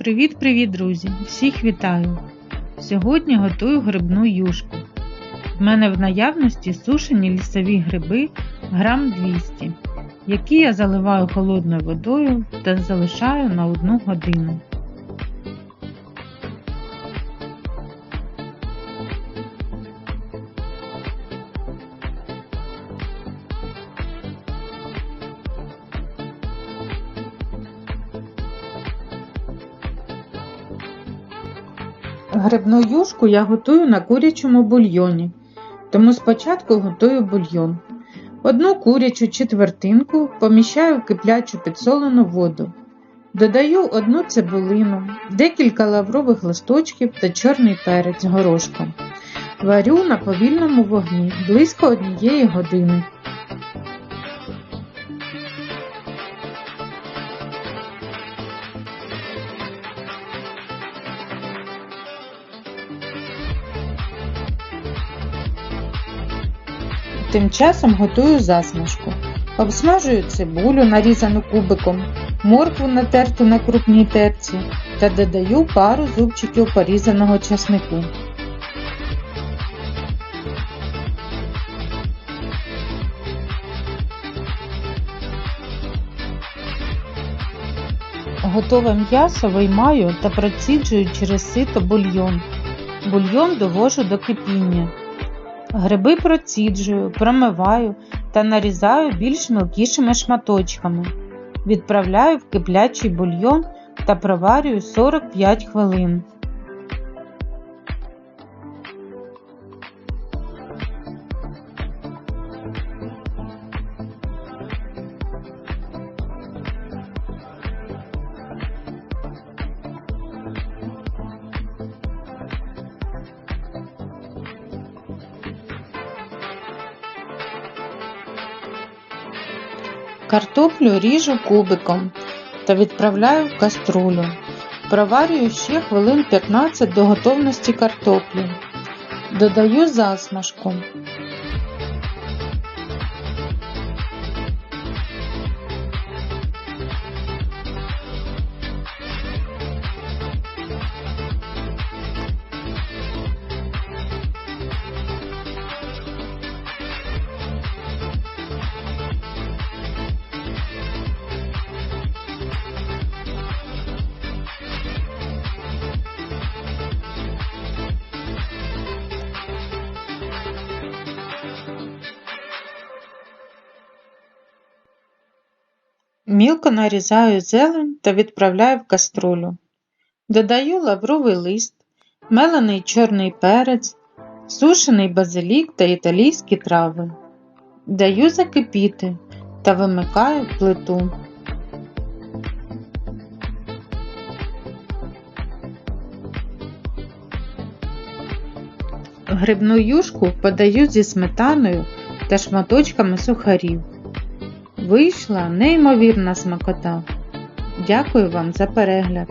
Привіт-привіт, друзі! Всіх вітаю! Сьогодні готую грибну юшку. В мене в наявності сушені лісові гриби грам 200, які я заливаю холодною водою та залишаю на 1 годину. Грибну юшку я готую на курячому бульйоні, тому спочатку готую бульйон. Одну курячу четвертинку поміщаю в киплячу підсолену воду. Додаю одну цибулину, декілька лаврових листочків та чорний перець горошком. Варю на повільному вогні близько однієї години. Тим часом готую засмажку. Обсмажую цибулю, нарізану кубиком, моркву натерту на крупній терці та додаю пару зубчиків порізаного часнику. Готове м'ясо виймаю та проціджую через сито бульйон. Бульйон довожу до кипіння. Гриби проціджую, промиваю та нарізаю більш мілкішими шматочками. Відправляю в киплячий бульйон та проварюю 45 хвилин. Картоплю ріжу кубиком та відправляю в каструлю. Проварюю ще хвилин 15 до готовності картоплі. Додаю засмажку. Мілко нарізаю зелень та відправляю в каструлю. Додаю лавровий лист, мелений чорний перець, сушений базилік та італійські трави. Даю закипіти та вимикаю плиту. Грибну юшку подаю зі сметаною та шматочками сухарів. Вийшла неймовірна смакота. Дякую вам за перегляд!